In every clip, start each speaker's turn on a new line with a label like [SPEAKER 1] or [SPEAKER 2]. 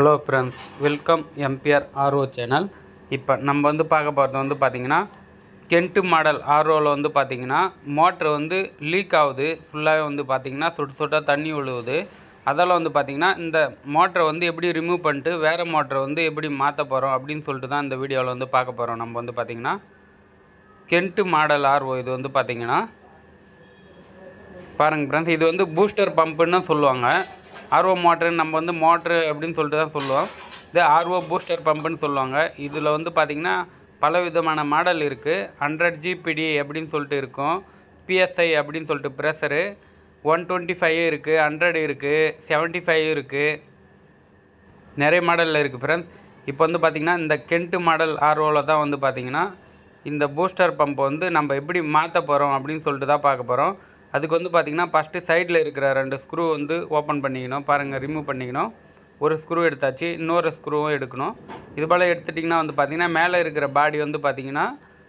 [SPEAKER 1] Hello friends welcome MBR RO channel இப்போ நம்ம வந்து பார்க்க போகிறது வந்து பார்த்திங்கன்னா கென்ட்டு மாடல் ஆர்ஓவில் வந்து பார்த்திங்கன்னா மோட்ரு வந்து லீக் ஆகுது. ஃபுல்லாகவே வந்து பார்த்திங்கன்னா சுட்டு சுட்டாக தண்ணி விழுவுது அதால் வந்து பார்த்திங்கன்னா இந்த மோட்டரை வந்து எப்படி ரிமூவ் பண்ணிட்டு வேறு மோட்டரை வந்து எப்படி மாற்ற போகிறோம் அப்படின்னு சொல்லிட்டு தான் இந்த வீடியோவில் வந்து பார்க்க போகிறோம் நம்ம வந்து பார்த்திங்கன்னா கென்ட்டு மாடல் ஆர்ஓ இது வந்து பார்த்திங்கன்னா பாருங்க ஃப்ரெண்ட்ஸ் இது வந்து பூஸ்டர் பம்புன்னு சொல்லுவாங்க. ஆர்ஓ மோட்ரு நம்ம வந்து மோட்ரு அப்படின்னு சொல்லிட்டு தான் சொல்லுவோம். இது ஆர்ஓ பூஸ்டர் பம்புன்னு சொல்லுவாங்க. இதில் வந்து பார்த்திங்கன்னா பல விதமான மாடல் இருக்குது ஹண்ட்ரட் ஜிபிடி அப்படின்னு சொல்லிட்டு இருக்கும். பிஎஸ்ஐ அப்படின்னு சொல்லிட்டு ப்ரெஷரு. ஒன் டுவெண்ட்டி ஃபைவ் இருக்குது ஹண்ட்ரட் இருக்குது செவன்ட்டி ஃபைவ் இருக்குது நிறைய மாடலில் இருக்குது ஃப்ரெண்ட்ஸ் இப்போ வந்து பார்த்திங்கன்னா இந்த கென்ட்டு மாடல் ஆர்ஓவில் தான் வந்து பார்த்திங்கன்னா இந்த பூஸ்டர் பம்ப் வந்து நம்ம எப்படி மாற்ற போகிறோம் அப்படின்னு சொல்லிட்டு தான் பார்க்க போகிறோம் அதுக்கு வந்து பார்த்திங்கன்னா ஃபஸ்ட்டு சைடில் இருக்கிற ரெண்டு ஸ்க்ரூ வந்து ஓப்பன் பண்ணிக்கணும். பாருங்கள் ரிமூவ் பண்ணிக்கணும். ஒரு ஸ்க்ரூ எடுத்தாச்சு இன்னொரு ஸ்க்ரூவும் எடுக்கணும். இது போல் எடுத்துட்டிங்கன்னா வந்து பார்த்திங்கன்னா மேலே இருக்கிற பாடி வந்து பார்த்திங்கன்னா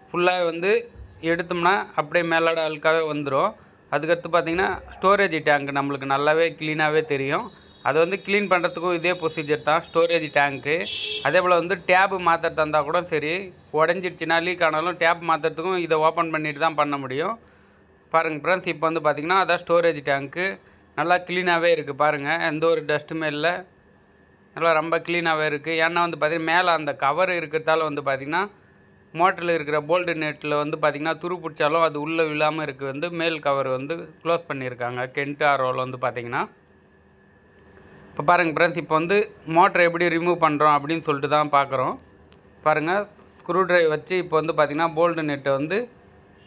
[SPEAKER 1] ஃபுல்லாக வந்து எடுத்தோம்னா அப்படியே மேலோட அழுக்காகவே வந்துடும் அதுக்கடுத்து பார்த்திங்கன்னா ஸ்டோரேஜ் டேங்க் நம்மளுக்கு நல்லாவே க்ளீனாகவே தெரியும். அதை வந்து க்ளீன் பண்ணுறதுக்கும் இதே ப்ரொசீஜர் தான் ஸ்டோரேஜ் டேங்க்கு அதே போல் வந்து டேப்பு மாற்றுறதா இருந்தால் கூட சரி உடஞ்சிடுச்சுன்னா லீக் ஆனாலும் டேப் மாற்றுறதுக்கும் இதை ஓப்பன் பண்ணிட்டு தான் பண்ண முடியும். பாருங்கள் ஃப்ரெண்ட்ஸ் இப்போ வந்து பார்த்திங்கன்னா அதான் ஸ்டோரேஜ் டேங்க்கு நல்லா க்ளீனாகவே இருக்குது பாருங்கள் எந்த ஒரு டஸ்ட்டுமே இல்லை. நல்லா ரொம்ப க்ளீனாகவே இருக்குது ஏன்னா வந்து பார்த்திங்கன்னா மேலே அந்த கவர் இருக்கிறதால வந்து பார்த்திங்கன்னா மோட்டரில் இருக்கிற போல்டு நெட்டில் வந்து பார்த்திங்கன்னா துரு பிடிச்சாலும் அது உள்ளே விழாமல் இருக்குது வந்து மேல் கவர் வந்து க்ளோஸ் பண்ணியிருக்காங்க கென்ட் ஆர்ஓவில் வந்து பார்த்திங்கன்னா இப்போ பாருங்கள் ஃப்ரெண்ட்ஸ் இப்போ வந்து மோட்டரை எப்படி ரிமூவ் பண்ணுறோம் அப்படின்னு சொல்லிட்டு தான் பார்க்குறோம் பாருங்கள் ஸ்க்ரூ ட்ரைவ் வச்சு இப்போ வந்து பார்த்திங்கன்னா போல்டு நெட்டை வந்து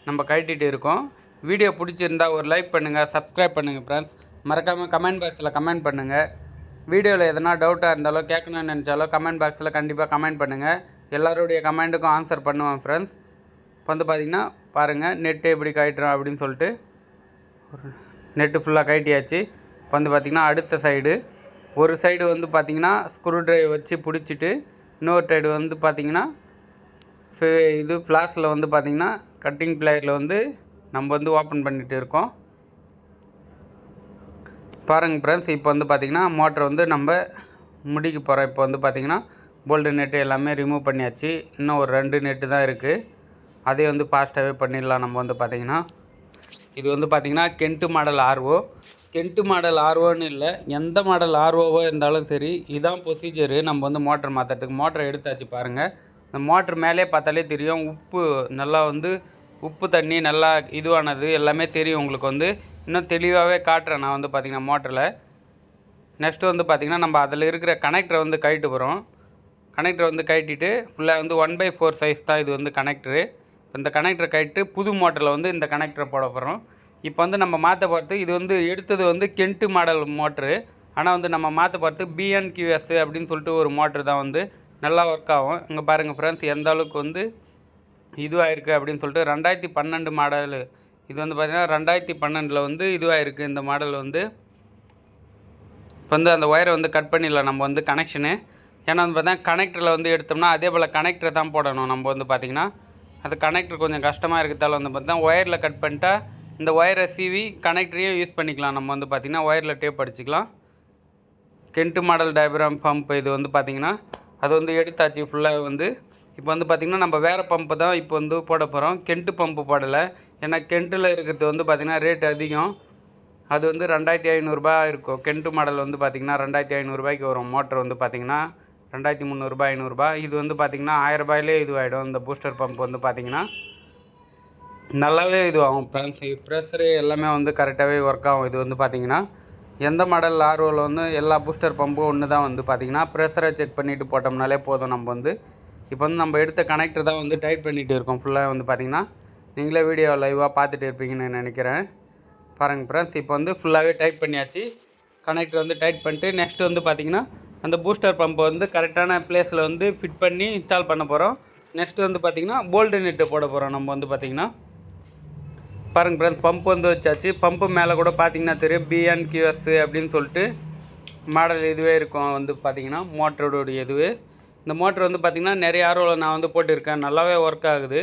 [SPEAKER 1] நம்ம கழட்டிட்டு இருக்கோம். வீடியோ பிடிச்சிருந்தா ஒரு லைக் பண்ணுங்கள் சப்ஸ்கிரைப் பண்ணுங்கள் ஃப்ரெண்ட்ஸ் மறக்காமல் கமெண்ட் பாக்ஸில் கமெண்ட் பண்ணுங்கள் வீடியோவில் எதனா டவுட்டாக இருந்தாலோ கேட்கணும்னு நினச்சாலோ கமெண்ட் பாக்ஸில் கண்டிப்பாக கமெண்ட் பண்ணுங்கள் எல்லாருடைய கமெண்ட்டுக்கும் ஆன்சர் பண்ணுவேன் ஃப்ரெண்ட்ஸ் இப்போ வந்து பார்த்திங்கன்னா பாருங்கள் நெட்டு எப்படி கழட்டுறோம் அப்படின்னு சொல்லிட்டு நெட்டு ஃபுல்லாக கழட்டியாச்சு இப்போ வந்து பார்த்திங்கன்னா அடுத்த சைடு ஒரு சைடு வந்து பார்த்திங்கன்னா ஸ்க்ரூ ட்ரைவ் வச்சு பிடிச்சிட்டு இன்னொரு சைடு வந்து பார்த்திங்கன்னா ஃபே- இது ஃப்ளாஸில் வந்து பார்த்திங்கன்னா கட்டிங் பிளேயரில் வந்து நம்ம வந்து ஓப்பன் பண்ணிட்டு இருக்கோம். பாருங்கள் ஃப்ரெண்ட்ஸ் இப்போ வந்து பார்த்திங்கன்னா மோட்டர் வந்து நம்ம முடிக்க போகிறோம் இப்போ வந்து பார்த்திங்கன்னா போல்டு நெட்டு எல்லாமே ரிமூவ் பண்ணியாச்சு. இன்னும் ஒரு ரெண்டு நெட்டு தான் இருக்குது அதே வந்து ஃபாஸ்ட்டாகவே பண்ணிடலாம் நம்ம வந்து பார்த்திங்கன்னா இது வந்து பார்த்திங்கன்னா Kent model RO Kent model ஆர்ஓன்னு இல்லை எந்த மாடல் ஆர்ஓவோ இருந்தாலும் சரி இதான் ப்ரொசீஜரு நம்ம வந்து மோட்டர் மாற்றுறதுக்கு மோட்டரை எடுத்தாச்சு பாருங்கள் இந்த மோட்ரு மேலே பார்த்தாலே தெரியும். உப்பு நல்லா வந்து உப்பு தண்ணி நல்லா இதுவானது எல்லாமே தெரியும் உங்களுக்கு வந்து. இன்னும் தெளிவாகவே காட்டுறேன் நான் வந்து பார்த்திங்கன்னா மோட்டரில். நெக்ஸ்ட்டு வந்து பார்த்திங்கன்னா நம்ம அதில் இருக்கிற கனெக்டரை வந்து கழட்டு போகிறோம் கனெக்டரை வந்து கழட்டிட்டு ஃபுல்லாக வந்து ஒன் பை ஃபோர் சைஸ் தான் இது வந்து கனெக்டரு இந்த கனெக்டரை கழட்டு புது மோட்டரில் வந்து இந்த கனெக்டரை போட போகிறோம் இப்போ வந்து நம்ம மாற்ற பார்த்து இது வந்து எடுத்தது வந்து கென்ட்டு மாடல் மோட்ரு ஆனால் வந்து நம்ம மாற்ற பார்த்து பிஎன்கியூஎஸ் அப்படின்னு சொல்லிட்டு ஒரு மோட்ரு தான் வந்து. நல்லா ஒர்க் ஆகும். இங்கே பாருங்கள் ஃப்ரெண்ட்ஸ் எந்த அளவுக்கு வந்து இதுவாகிருக்கு அப்படின்னு சொல்லிட்டு ரெண்டாயிரத்தி பன்னெண்டு மாடலு. இது வந்து பார்த்திங்கன்னா ரெண்டாயிரத்தி பன்னெண்டில் வந்து இதுவாகிருக்கு இந்த மாடல் வந்து இப்போ வந்து அந்த ஒயரை வந்து கட் பண்ணிடலாம் நம்ம வந்து கனெக்ஷனு ஏன்னா வந்து பார்த்தா கனெக்டரில் வந்து எடுத்தோம்னா அதே போல் கனெக்டரை தான் போடணும். நம்ம வந்து பார்த்திங்கன்னா அது கனெக்டர் கொஞ்சம் கஷ்டமாக இருக்கிறதால வந்து பார்த்தா ஒயரில் கட் பண்ணிட்டா இந்த ஒயரை சீவி கனெக்டரையும் யூஸ் பண்ணிக்கலாம். நம்ம வந்து பார்த்திங்கன்னா ஒயரில் டேப் அடிச்சிக்கலாம். கென்ட்டு மாடல் டயப்ராம் பம்ப் இது வந்து பார்த்திங்கன்னா அது வந்து எடுத்தாச்சு ஃபுல்லாக வந்து இப்போ வந்து பார்த்திங்கன்னா நம்ம வேறு பம்பு தான் இப்போ வந்து போட போகிறோம் கெண்ட்டு பம்பு போடலை. ஏன்னா கெண்ட்டில் இருக்கிறது வந்து பார்த்திங்கன்னா ரேட் அதிகம். அது வந்து ரெண்டாயிரத்தி ஐநூறுரூபா இருக்கும். கெண்ட்டு மாடல் வந்து பார்த்திங்கன்னா ரெண்டாயிரத்தி ஐநூறுரூபாய்க்கு வரும். மோட்டர் வந்து பார்த்திங்கன்னா ரெண்டாயிரத்தி முந்நூறுரூபா ஐநூறுரூபா இது வந்து பார்த்திங்கன்னா ஆயிரரூபாயிலே இதுவாகிடும் இந்த பூஸ்டர் பம்ப் வந்து பார்த்திங்கன்னா நல்லாவே இதுவாகும். ப்ரெஸ் ப்ரெஷரு எல்லாமே வந்து கரெக்டாகவே ஒர்க் ஆகும். இது வந்து பார்த்திங்கன்னா எந்த மாடல் ஆர்வலில் வந்து எல்லா பூஸ்டர் பம்பும் ஒன்று தான் வந்து பார்த்திங்கன்னா ப்ரெஷரை செக் பண்ணிவிட்டு போட்டோம்னாலே போதும். நம்ம வந்து இப்போ வந்து நம்ம எடுத்த கனெக்டர் தான் வந்து டைட் பண்ணிகிட்டு இருக்கோம். ஃபுல்லாக வந்து பார்த்திங்கன்னா நீங்களே வீடியோ லைவாக பார்த்துட்டு இருப்பீங்கன்னு நினைக்கிறேன். பாருங்கள் ஃப்ரெண்ட்ஸ் இப்போ வந்து ஃபுல்லாகவே டைட் பண்ணியாச்சு. கனெக்டர் வந்து டைட் பண்ணிட்டு நெக்ஸ்ட் வந்து பார்த்திங்கன்னா அந்த பூஸ்டர் பம்பை வந்து கரெக்டான பிளேஸில் வந்து ஃபிட் பண்ணி இன்ஸ்டால் பண்ண போகிறோம் நெக்ஸ்ட் வந்து பார்த்திங்கன்னா போல்டு நெட்டு போட போகிறோம் நம்ம வந்து பார்த்திங்கன்னா பாருங்கள் ஃப்ரெண்ட்ஸ் பம்ப் வந்து வச்சாச்சு. பம்பு மேலே கூட பார்த்தீங்கன்னா தெரியும் பிஎன் கியூஎஸ் அப்படின்னு சொல்லிட்டு மாடல் இதுவே இருக்கும். வந்து பார்த்திங்கன்னா மோட்டரோடைய இதுவே. இந்த மோட்ரு வந்து பார்த்திங்கன்னா நிறைய ஆர்வில் நான் வந்து போட்டிருக்கேன். நல்லாவே ஒர்க் ஆகுது.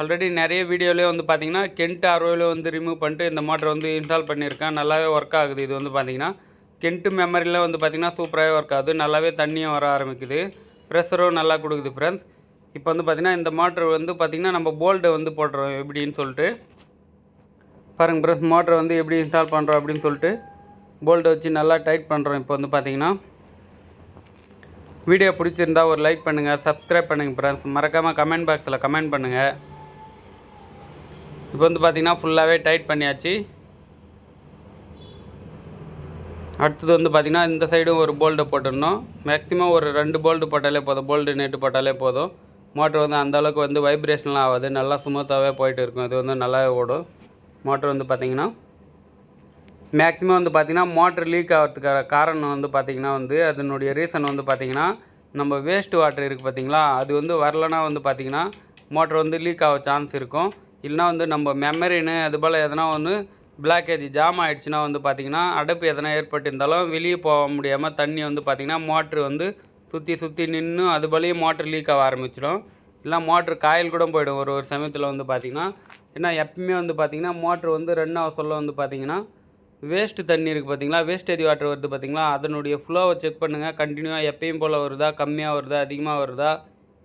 [SPEAKER 1] ஆல்ரெடி நிறைய வீடியோலேயே வந்து பார்த்திங்கன்னா கெண்ட் ஆர்ஓவில் வந்து ரிமூவ் பண்ணிட்டு இந்த மோட்டர் வந்து இன்ஸ்டால் பண்ணியிருக்கேன். நல்லாவே ஒர்க் ஆகுது இது வந்து பார்த்திங்கன்னா கெண்ட்டு மெமரியில் வந்து பார்த்திங்கன்னா சூப்பராகவே ஒர்க் ஆகுது. நல்லாவே தண்ணியும் வர ஆரம்பிக்குது. ப்ரெஷரும் நல்லா கொடுக்குது ஃப்ரெண்ட்ஸ் இப்போ வந்து பார்த்திங்கன்னா இந்த மோட்ரு வந்து பார்த்திங்கன்னா நம்ம போல்டு வந்து போடுறோம் எப்படின்னு சொல்லிட்டு. பாருங்கள் ப்ரெஸ் மோட்ரு வந்து எப்படி இன்ஸ்டால் பண்ணுறோம் அப்படின்னு சொல்லிட்டு போல்டு வச்சு நல்லா டைட் பண்ணுறோம் இப்போ வந்து பார்த்திங்கன்னா வீடியோ பிடிச்சிருந்தா ஒரு லைக் பண்ணுங்கள் சப்ஸ்கிரைப் பண்ணுங்கள் ஃப்ரெண்ட்ஸ் மறக்காமல் கமெண்ட் பாக்ஸில் கமெண்ட் பண்ணுங்கள் இப்போ வந்து பார்த்திங்கன்னா ஃபுல்லாகவே டைட் பண்ணியாச்சு. அடுத்தது வந்து பார்த்திங்கன்னா இந்த சைடும் ஒரு போல்டு போட்டுடணும். மேக்ஸிமம் ஒரு ரெண்டு போல்டு போட்டாலே போதும். போல்டு நெட்டு போட்டாலே போதும். மோட்ரு வந்து அந்தளவுக்கு வந்து வைப்ரேஷன்லாம் ஆகாது. நல்லா ஸ்மூத்தாகவே போயிட்டு இருக்கும். இது வந்து நல்லாவே ஓடும். மோட்ரு வந்து பார்த்திங்கன்னா மேக்ஸிமம் வந்து பார்த்திங்கன்னா மோட்ரு லீக் ஆகிறதுக்கான காரணம் வந்து பார்த்திங்கன்னா வந்து அதனுடைய ரீசன் வந்து பார்த்திங்கன்னா நம்ம வேஸ்ட் வாட்டர் இருக்குது பார்த்திங்களா அது வந்து வரலன்னா வந்து பார்த்திங்கன்னா மோட்ரு வந்து லீக் ஆக சான்ஸ் இருக்கும். இல்லைனா வந்து நம்ம மெமரின்னு அது போல் எதனா ஒன்று பிளாக்கேஜ் ஜாம் ஆகிடுச்சுன்னா வந்து பார்த்திங்கன்னா அடைப்பு எதனா ஏற்பட்டிருந்தாலும் வெளியே போக முடியாமல் தண்ணி வந்து பார்த்திங்கன்னா மோட்ரு வந்து சுற்றி சுற்றி நின்று அது போலயே மோட்ரு லீக் ஆக ஆரம்பிச்சிடும். இல்லை மோட்ரு காயில் கூட போயிடும். ஒரு ஒரு சமயத்தில் வந்து பார்த்திங்கன்னா ஏன்னா எப்பவுமே வந்து பார்த்திங்கன்னா மோட்ரு வந்து ரன் ஆக சொல்ல வந்து பார்த்திங்கன்னா வேஸ்ட்டு தண்ணி இருக்குது பார்த்தீங்களா வேஸ்டேஜ் வாட்டர் வருது பார்த்தீங்களா அதனுடைய ஃப்ளோவை செக் பண்ணுங்கள் கண்டினியூவாக எப்பயும் போல் வருதா? கம்மியாக வருதா? அதிகமாக வருதா?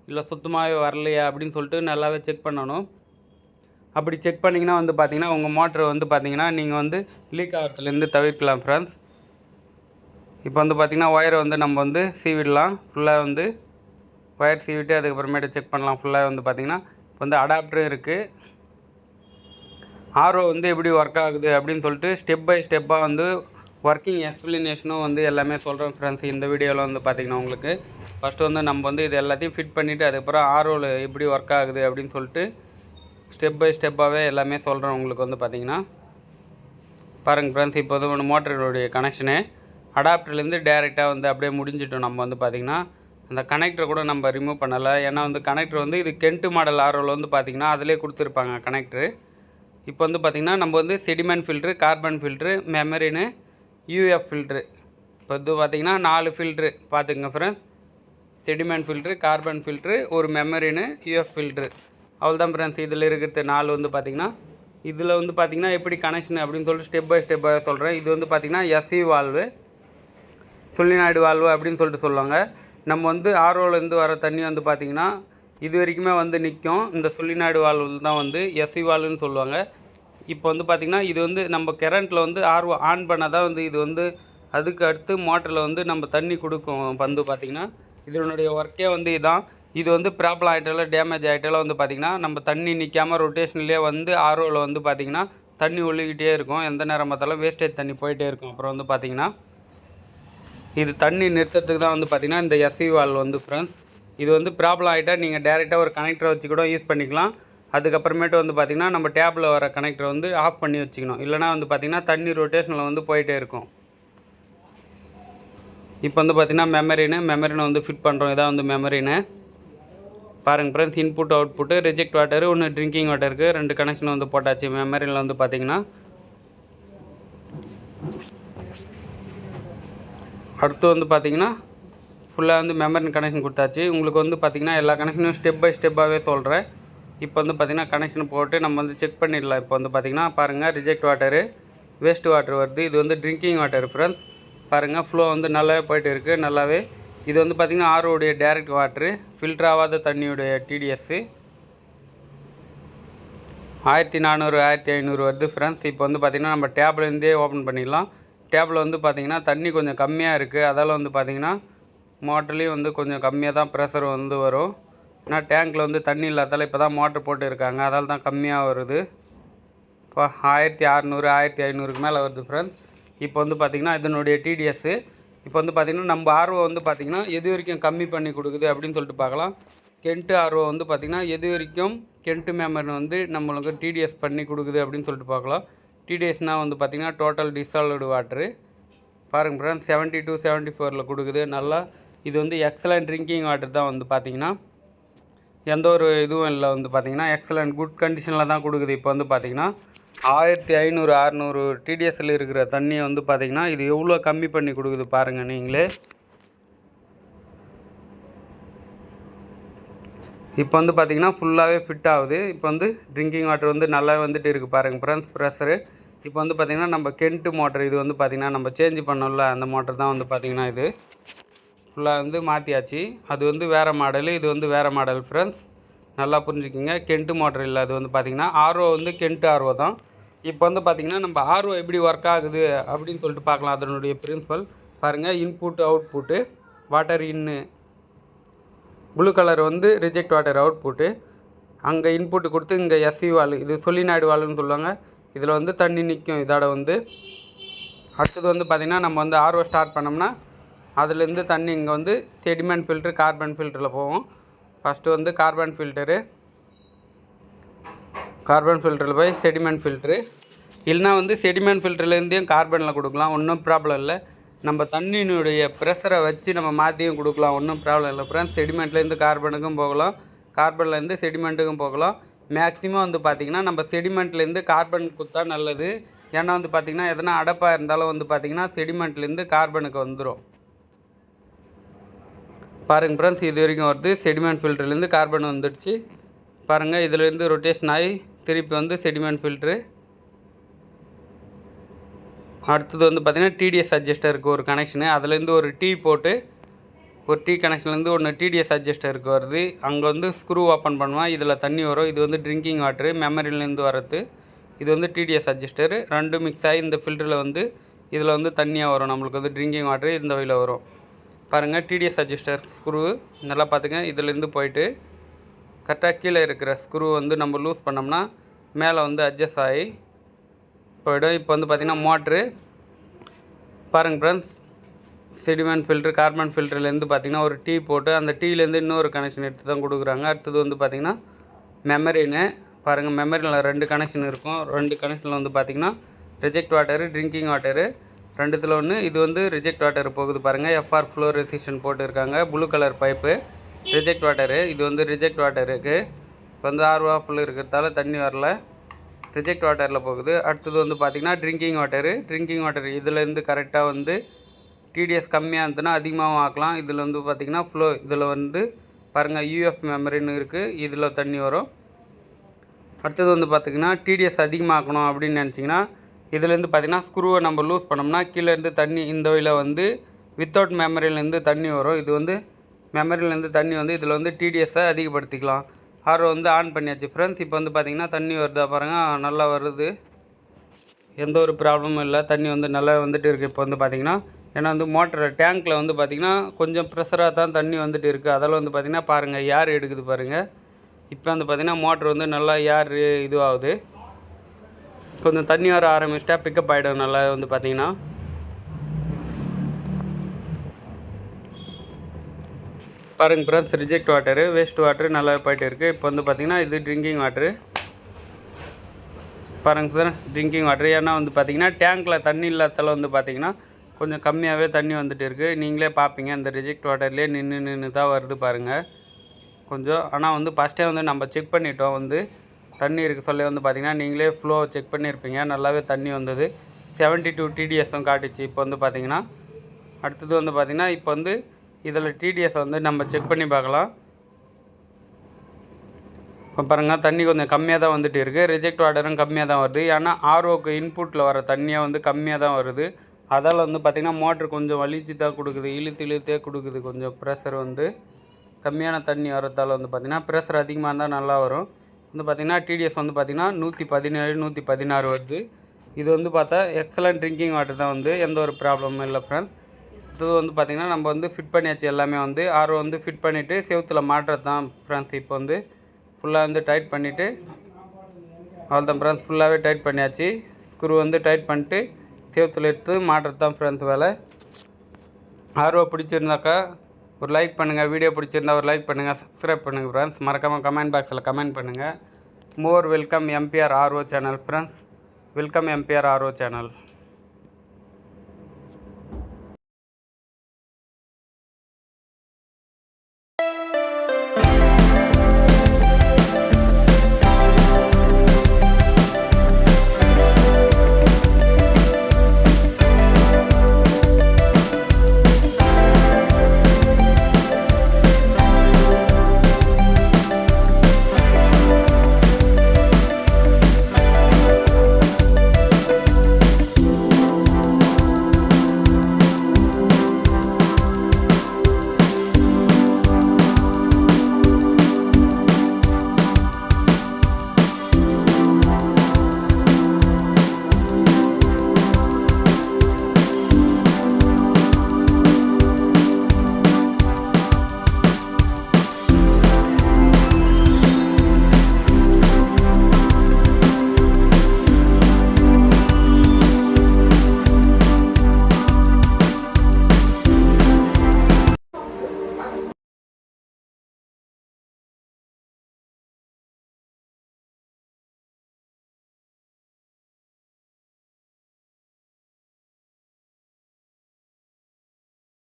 [SPEAKER 1] இல்லை சுத்தமாகவே வரலையா? அப்படின்னு சொல்லிட்டு நல்லாவே செக் பண்ணணும். அப்படி செக் பண்ணிங்கன்னா வந்து பார்த்தீங்கன்னா உங்கள் மோட்ரு வந்து பார்த்தீங்கன்னா நீங்கள் வந்து லீக் ஆகிறதுலேருந்து தவிர்க்கலாம் ஃப்ரெண்ட்ஸ் இப்போ வந்து பார்த்திங்கன்னா ஒயரை வந்து நம்ம வந்து சீவிடலாம். ஃபுல்லாக வந்து ஒயர் சீவிட்டு அதுக்கப்புறமேட்டு செக் பண்ணலாம். ஃபுல்லாக வந்து பார்த்திங்கன்னா இப்போ வந்து அடாப்டரும் இருக்குது ஆர்ஓ வந்து எப்படி ஒர்க் ஆகுது அப்படின்னு சொல்லிட்டு ஸ்டெப் பை ஸ்டெப்பாக வந்து ஒர்க்கிங் எக்ஸ்ப்ளனேஷனும் வந்து எல்லாமே சொல்கிறேன் ஃப்ரெண்ட்ஸ் இந்த வீடியோவில் வந்து பார்த்திங்கன்னா உங்களுக்கு. ஃபஸ்ட்டு வந்து நம்ம வந்து இது எல்லாத்தையும் ஃபிட் பண்ணிவிட்டு அதுக்கப்புறம் ஆர்ஓவில் எப்படி ஒர்க் ஆகுது அப்படின்னு சொல்லிட்டு ஸ்டெப் பை ஸ்டெப்பாகவே எல்லாமே சொல்கிறேன் உங்களுக்கு வந்து பார்த்திங்கன்னா பாருங்கள் ஃப்ரெண்ட்ஸ் இப்போ வந்து மோட்டருடைய கனெக்ஷனு அடாப்டர்லேருந்து டேரெக்டாக வந்து அப்படியே முடிஞ்சிட்டோம் நம்ம வந்து பார்த்திங்கன்னா அந்த கனெக்டரை கூட நம்ம ரிமூவ் பண்ணலை. ஏன்னா வந்து கனெக்டர் வந்து இது கென்ட்டு மாடல் ஆர்ஓவில் வந்து பார்த்திங்கன்னா அதிலே கொடுத்துருப்பாங்க கனெக்டரு இப்போ வந்து பார்த்திங்கன்னா நம்ம வந்து செடிமெண்ட் ஃபில்ட்ரு கார்பன் ஃபில்ட்ரு மெமரின்னு யூஎஃப் ஃபில்ட்ரு இப்போ வந்து பார்த்திங்கன்னா நாலு ஃபில்ட்ரு பார்த்துங்க friends sediment filter carbon filter ஒரு மெமரின்னு யூஎஃப் ஃபில்ட்ரு அவ்வளோதான் ஃப்ரெண்ட்ஸ் இதில் இருக்கிறது நாலு வந்து பார்த்திங்கன்னா இதில் வந்து பார்த்திங்கன்னா எப்படி கனெக்ஷன் அப்படின்னு சொல்லிட்டு ஸ்டெப் பை ஸ்டெப்பாக சொல்கிறேன் இது வந்து பார்த்திங்கன்னா எஸ்சி வால்வு சுள்ளிநாடு வால்வு அப்படின்னு சொல்லிட்டு சொல்லுவாங்க. நம்ம வந்து ஆர்ஓலேருந்து வர தண்ணி வந்து பார்த்திங்கன்னா இது வரைக்குமே வந்து நிற்கும் இந்த சுள்ளிநாடு வால்வு தான் வந்து எஸ்சி வால்வுன்னு சொல்லுவாங்க. இப்போ வந்து பார்த்திங்கன்னா இது வந்து நம்ம கரண்ட்டில் வந்து ஆர்வம் ஆன் பண்ணால் தான் வந்து இது வந்து அதுக்கு அடுத்து மோட்டரில் வந்து நம்ம தண்ணி கொடுக்கும் வந்து பார்த்திங்கன்னா இதனுடைய ஒர்க்கே வந்து இதான். இது வந்து ப்ராப்ளம் ஆகிட்டால டேமேஜ் ஆகிட்டால வந்து பார்த்திங்கன்னா நம்ம தண்ணி நிற்காமல் ரொட்டேஷன்லேயே வந்து ஆர்ஓவில் வந்து பார்த்திங்கன்னா தண்ணி ஒழுகிட்டே இருக்கும். எந்த நேரம் பார்த்தாலும் வேஸ்டேஜ் தண்ணி போயிட்டே இருக்கும். அப்புறம் வந்து பார்த்திங்கன்னா இது தண்ணி நிறுத்துறதுக்கு தான் வந்து பார்த்திங்கன்னா இந்த எஸ்சி வால் வந்து ஃப்ரெண்ட்ஸ் இது வந்து ப்ராப்ளம் ஆகிட்டால் நீங்கள் டேரெக்டாக ஒரு கனெக்டரை வச்சு கூட யூஸ் பண்ணிக்கலாம். அதுக்கப்புறமேட்டு வந்து பார்த்திங்கன்னா நம்ம டேப்பில் வர கனெக்டரை வந்து ஆஃப் பண்ணி வச்சுக்கணும். இல்லைனா வந்து பார்த்திங்கன்னா தண்ணி ரொட்டேஷனில் வந்து போயிட்டே இருக்கும். இப்போ வந்து பார்த்திங்கன்னா மெமரின்னு மெமரினை வந்து ஃபிட் பண்ணுறோம் இதான் வந்து மெமரின்னு பாருங்கள் friends input output reject water ஒன்று ட்ரிங்கிங் வாட்டருக்கு ரெண்டு கனெக்ஷன் வந்து போட்டாச்சு. மெமரியில் வந்து பார்த்திங்கன்னா. அடுத்து வந்து பார்த்திங்கன்னா ஃபுல்லாக வந்து மெமரி கனெக்ஷன் கொடுத்தாச்சு. உங்களுக்கு வந்து பார்த்திங்கன்னா எல்லா கனெக்ஷனும் ஸ்டெப் பை ஸ்டெப்பாகவே சொல்கிறேன் இப்போ வந்து பார்த்திங்கன்னா கனெக்ஷன் போட்டு நம்ம வந்து செக் பண்ணிடலாம். இப்போ வந்து பார்த்திங்கன்னா பாருங்கள் ரிஜெக்ட் வாட்டரு வேஸ்ட் வாட்டர் வருது. இது வந்து ட்ரிங்கிங் வாட்டர் ஃப்ரெண்ட்ஸ் பாருங்கள் ஃப்ளோ வந்து நல்லாவே போயிட்டு இருக்குது நல்லாவே. இது வந்து பார்த்திங்கன்னா ஆர்ஓடைய டேரெக்ட் வாட்ரு ஃபில்டர் ஆகாத தண்ணியுடைய டிடிஎஸ்ஸு ஆயிரத்தி நானூறு ஆயிரத்தி ஐநூறு வருது ஃப்ரெண்ட்ஸ் இப்போ வந்து பார்த்திங்கன்னா நம்ம டேப்லேருந்தே ஓப்பன் பண்ணிடலாம். டேப்பில் வந்து பார்த்திங்கன்னா தண்ணி கொஞ்சம் கம்மியாக இருக்குது அதால் வந்து பார்த்திங்கன்னா மோட்டர்லேயும் வந்து கொஞ்சம் கம்மியாக தான் ப்ரெஷர் வந்து வரும். ஏன்னா டேங்க்கில் வந்து தண்ணி இல்லாதால் இப்போ தான் மோட்ரு போட்டு இருக்காங்க அதால் தான் கம்மியாக வருது. இப்போ ஆயிரத்தி அறநூறு ஆயிரத்தி ஐநூறுக்கு மேலே வருது ஃப்ரெண்ட்ஸ் இப்போ வந்து பார்த்திங்கன்னா இதனுடைய டிடிஎஸ்ஸு இப்போ வந்து பார்த்திங்கன்னா நம்ம ஆர்வம் வந்து பார்த்திங்கன்னா எது வரைக்கும் கம்மி பண்ணி கொடுக்குது அப்படின்னு சொல்லிட்டு பார்க்கலாம் கென்ட்டு ஆர்வம் வந்து பார்த்திங்கன்னா எது வரைக்கும் கென்ட்டு மேமர் வந்து நம்மளுக்கு டிடிஎஸ் பண்ணி கொடுக்குது அப்படின்னு சொல்லிட்டு பார்க்கலாம் டிடிஎஸ்னால் வந்து பார்த்திங்கன்னா டோட்டல் டிசால்வ்டு வாட்ரு பாருங்க ஃப்ரெண்ட்ஸ் செவன்ட்டி டூ செவன்ட்டி ஃபோரில் கொடுக்குது. நல்லா இது வந்து எக்ஸலண்ட் ட்ரிங்கிங் வாட்டர் தான் வந்து பார்த்திங்கன்னா எந்த ஒரு இதுவும் இல்லை வந்து பார்த்திங்கன்னா எக்ஸலண்ட் குட் கண்டிஷனில் தான் கொடுக்குது. இப்போ வந்து பார்த்திங்கன்னா ஆயிரத்தி ஐநூறு அறநூறு டிடிஎஸ்சில் இருக்கிற தண்ணியை வந்து பார்த்திங்கன்னா இது எவ்வளோ கம்மி பண்ணி கொடுக்குது பாருங்கள் நீங்களே. இப்போ வந்து பார்த்திங்கன்னா ஃபுல்லாகவே ஃபிட் ஆகுது. இப்போ வந்து ட்ரிங்கிங் வாட்டர் வந்து நல்லா வந்துட்டு இருக்குது பாருங்கள் ஃப்ரெண்ட்ஸ் ப்ரெஷரு இப்போ வந்து பார்த்திங்கன்னா நம்ம கென்ட்டு மோட்டர் இது வந்து பார்த்திங்கன்னா நம்ம சேஞ்ச் பண்ணோம்ல அந்த மோட்டர் தான் வந்து பார்த்திங்கன்னா இது. ஃபுல்லாக வந்து மாற்றியாச்சு அது வந்து வேறு மாடலு இது வந்து வேறு மாடல் ஃப்ரெண்ட்ஸ் நல்லா புரிஞ்சுக்கிங்க. கென்ட்டு மோட்டர் இல்லை அது வந்து பார்த்திங்கன்னா ஆர்ஓ வந்து கென்ட்டு ஆர்ஓ தான். இப்போ வந்து பார்த்திங்கன்னா நம்ம ஆர்ஓ எப்படி ஒர்க் ஆகுது அப்படின்னு சொல்லிட்டு பார்க்கலாம் அதனுடைய பிரின்சிபல் பாருங்கள் இன்புட் அவுட்புட்டு வாட்டர் இன்னு ப்ளூ கலர் வந்து ரிஜெக்ட் வாட்டர் அவுட்புட்டு அங்கே இன்புட் கொடுத்து இங்கே எஸ்சி வால் இது சொல்லிநாடு வால்னு சொல்லுவாங்க. இதில் வந்து தண்ணி நிற்கும் இதோட வந்து அடுத்தது வந்து பார்த்திங்கன்னா நம்ம வந்து ஆர்ஓ ஸ்டார்ட் பண்ணோம்னா அதுலேருந்து தண்ணி இங்கே வந்து செடிமெண்ட் ஃபில்ட்ரு கார்பன் ஃபில்டரில் போகும் ஃபஸ்ட்டு வந்து கார்பன் ஃபில்டரு கார்பன் ஃபில்டரில் போய் செடிமெண்ட் ஃபில்ட்ரு இல்லைனா வந்து செடிமெண்ட் ஃபில்டர்லேருந்தையும் கார்பனில் கொடுக்கலாம் ஒன்றும் ப்ராப்ளம் இல்லை. நம்ம தண்ணியினுடைய ப்ரெஷரை வச்சு நம்ம மாற்றியும் கொடுக்கலாம் ஒன்றும் ப்ராப்ளம் இல்லை. ஃப்ரெண்ட்ஸ் செடிமெண்ட்லேருந்து கார்பனுக்கும் போகலாம் கார்பன்லேருந்து செடிமெண்ட்டுக்கும் போகலாம். மேக்ஸிமம் வந்து பார்த்திங்கன்னா நம்ம செடிமெண்ட்லேருந்து கார்பன் கொடுத்தா நல்லது. ஏன்னா வந்து பார்த்திங்கன்னா எதனா அடப்பாக இருந்தாலும் வந்து பார்த்திங்கன்னா செடிமெண்ட்லேருந்து கார்பனுக்கு வந்துடும் பாருங்கள் ஃப்ரெண்ட்ஸ் இது வரைக்கும் வருது. செடிமெண்ட் ஃபில்டர்லேருந்து கார்பன் வந்துடுச்சு. பாருங்கள் இதுலேருந்து ரொட்டேஷன் ஆகி திருப்பி வந்து செடிமெண்ட் ஃபில்ட்ரு அடுத்தது வந்து பார்த்திங்கன்னா டிடிஎஸ் அட்ஜஸ்டருக்கு ஒரு கனெக்ஷனு அதுலேருந்து ஒரு டீ போட்டு ஒரு டீ கனெக்ஷன்லேருந்து ஒன்று டிடிஎஸ் அட்ஜஸ்டருக்கு வருது. அங்கே வந்து ஸ்க்ரூ ஓப்பன் பண்ணுவேன் இதில் தண்ணி வரும். இது வந்து ட்ரிங்கிங் வாட்ரு மெமரிலேருந்து வரது. இது வந்து டிடிஎஸ் அட்ஜஸ்டர் ரெண்டும் மிக்ஸ் ஆகி இந்த ஃபில்டரில் வந்து இதில் வந்து தண்ணியாக வரும். நம்மளுக்கு வந்து ட்ரிங்கிங் வாட்ரு இந்த வழியில் வரும். பாருங்கள் டிடிஎஸ் அட்ஜஸ்டர் ஸ்க்ரூ நல்லா பார்த்துங்க இதுலேருந்து போயிட்டு கரெக்டாக கீழே இருக்கிற ஸ்க்ரூ வந்து நம்ம லூஸ் பண்ணோம்னா மேலே வந்து அட்ஜஸ்ட் ஆகி போயிடும். இப்போ வந்து பார்த்திங்கன்னா மோட்ரு பாருங்கள் ஃப்ரெண்ட்ஸ் செடிமெண்ட் ஃபில்ட்ரு கார்பன் ஃபில்டர்லேருந்து பார்த்திங்கன்னா ஒரு டீ போட்டு அந்த டீலேருந்து இன்னொரு கனெக்ஷன் எடுத்து தான் கொடுக்குறாங்க. அடுத்தது வந்து பார்த்திங்கன்னா மெமரின்னு பாருங்கள் மெமரியில் ரெண்டு கனெக்ஷன் இருக்கும். ரெண்டு கனெக்ஷனில் வந்து பார்த்திங்கன்னா ரிஜெக்ட் வாட்டரு ட்ரிங்கிங் வாட்டரு ரெண்டுத்தில் ஒன்று இது வந்து ரிஜெக்ட் வாட்டர் போகுது பாருங்கள் எஃப்ஆர் ஃப்ளோ ரெசிஸ்டன் போட்டுருக்காங்க. Blue colour pipe reject water இது வந்து ரிஜெக்ட் வாட்டருக்கு இப்போ வந்து ஆர்வா ஃபுல் இருக்கிறதால தண்ணி வரல. ரிஜெக்ட் வாட்டரில் போகுது. அடுத்தது வந்து பார்த்திங்கன்னா ட்ரிங்கிங் வாட்டரு ட்ரிங்கிங் வாட்டர் இதுலேருந்து கரெக்டாக வந்து டிடிஎஸ் கம்மியாக இருந்ததுன்னா அதிகமாகவும் ஆக்கலாம். இதில் வந்து பார்த்திங்கன்னா ஃப்ளோ இதில் வந்து பாருங்கள் யூஎஃப் மெமரின்னு இருக்குது இதில் தண்ணி வரும். அடுத்தது வந்து பார்த்திங்கன்னா டிடிஎஸ் அதிகமாக்கணும் அப்படின்னு நினச்சிங்கன்னா இதுலேருந்து பார்த்திங்கன்னா ஸ்க்ரூவை நம்ம லூஸ் பண்ணோம்னா கீழேருந்து தண்ணி இந்த வழியில் வந்து வித்தவுட் மெமரியிலேருந்து தண்ணி வரும். இது வந்து மெமரியிலேருந்து தண்ணி வந்து இதில் வந்து டிடிஎஸ்ஸை அதிகப்படுத்திக்கலாம். ஆர்வம் வந்து ஆன் பண்ணியாச்சு ஃப்ரெண்ட்ஸ் இப்போ வந்து பார்த்திங்கன்னா தண்ணி வருதா பாருங்கள் நல்லா வருது. எந்த ஒரு ப்ராப்ளமும் இல்லை. தண்ணி வந்து நல்லா வந்துட்டு இருக்குது இப்போ வந்து பார்த்திங்கன்னா ஏன்னா வந்து மோட்டர் டேங்க்கில் வந்து பார்த்திங்கன்னா கொஞ்சம் ப்ரெஷராக தான் தண்ணி வந்துட்டு இருக்குது அதெல்லாம் வந்து பார்த்திங்கன்னா பாருங்கள் ஏர் எடுக்குது பாருங்கள் இப்போ வந்து பார்த்திங்கன்னா மோட்ரு வந்து நல்லா ஏர் இதுவாகுது கொஞ்சம் தண்ணி வர ஆரம்பிச்சிட்டா பிக்கப் ஆகிடும் நல்லா வந்து பார்த்திங்கன்னா பாருங்க friends reject water waste water நல்லா போயிட்டு இருக்குது இப்போ வந்து பார்த்திங்கன்னா இது ட்ரிங்கிங் வாட்டரு பாருங்க சார் ட்ரிங்கிங் வாட்டர் ஏன்னா வந்து பார்த்திங்கன்னா டேங்க்கில் தண்ணி இல்லாதால வந்து பார்த்திங்கன்னா கொஞ்சம் கம்மியாகவே தண்ணி வந்துட்டு இருக்குது நீங்களே பார்ப்பீங்க இந்த ரிஜெக்ட் வாட்டர்லேயே நின்று நின்று தான் வருது பாருங்கள் கொஞ்சம் ஆனால் வந்து ஃபஸ்ட்டே வந்து நம்ம செக் பண்ணிட்டோம் வந்து. தண்ணி இருக்க சொல்ல வந்து பார்த்திங்கன்னா நீங்களே ஃப்ளோ செக் பண்ணியிருப்பீங்க நல்லாவே தண்ணி வந்தது. செவன்ட்டி டூ டிடிஎஸும் காட்டுச்சு. இப்போ வந்து பார்த்திங்கன்னா அடுத்தது வந்து பார்த்திங்கன்னா இப்போ வந்து இதில் டிடிஎஸ் வந்து நம்ம செக் பண்ணி பார்க்கலாம். இப்போ பாருங்கள் தண்ணி கொஞ்சம் கம்மியாக தான் வந்துட்டு இருக்குது ரிஜெக்ட் வாட்டரும் கம்மியாக தான் வருது. ஏன்னா ஆர்ஓக்கு இன்புட்டில் வர தண்ணியாக வந்து கம்மியாக தான் வருது. அதால் வந்து பார்த்திங்கன்னா மோட்ரு கொஞ்சம் வலிச்சு தான் கொடுக்குது. இழுத்து இழுத்தே கொடுக்குது. கொஞ்சம் ப்ரெஷர் வந்து கம்மியான தண்ணி வரதால் வந்து பார்த்திங்கன்னா ப்ரெஷர் அதிகமாக இருந்தால் நல்லா வரும். வந்து பார்த்திங்கன்னா டிடிஎஸ் வந்து பார்த்திங்கன்னா நூற்றி பதினேழு நூற்றி பதினாறு வருது. இது வந்து பார்த்தா எக்ஸலண்ட் ட்ரிங்கிங் வாட்டர் தான் வந்து எந்த ஒரு ப்ராப்ளமும் இல்லை ஃப்ரெண்ட்ஸ் அடுத்தது வந்து பார்த்திங்கன்னா நம்ம வந்து ஃபிட் பண்ணியாச்சு எல்லாமே வந்து ஆர்ஓ வந்து ஃபிட் பண்ணிவிட்டு செவத்தில் மாட்டுறது தான் ஃப்ரெண்ட்ஸ் இப்போ வந்து. ஃபுல்லாக வந்து டைட் பண்ணிவிட்டு அவ்வளோதான் ஃப்ரெண்ட்ஸ் ஃபுல்லாகவே டைட் பண்ணியாச்சு. ஸ்க்ரூ வந்து டைட் பண்ணிட்டு சேவத்தில் எடுத்து மாட்டுறது தான் ஃப்ரெண்ட்ஸ் வேலை ஆர்வம் பிடிச்சிருந்தாக்கா ஒரு லைக் பண்ணுங்கள் வீடியோ பிடிச்சிருந்தா ஒரு லைக் பண்ணுங்கள் சப்ஸ்கிரைப் பண்ணுங்கள் ஃப்ரெண்ட்ஸ் மறக்காமல் கமெண்ட் பாக்ஸில் கமெண்ட் பண்ணுங்கள் more welcome MBR RO channel friends welcome MBR RO channel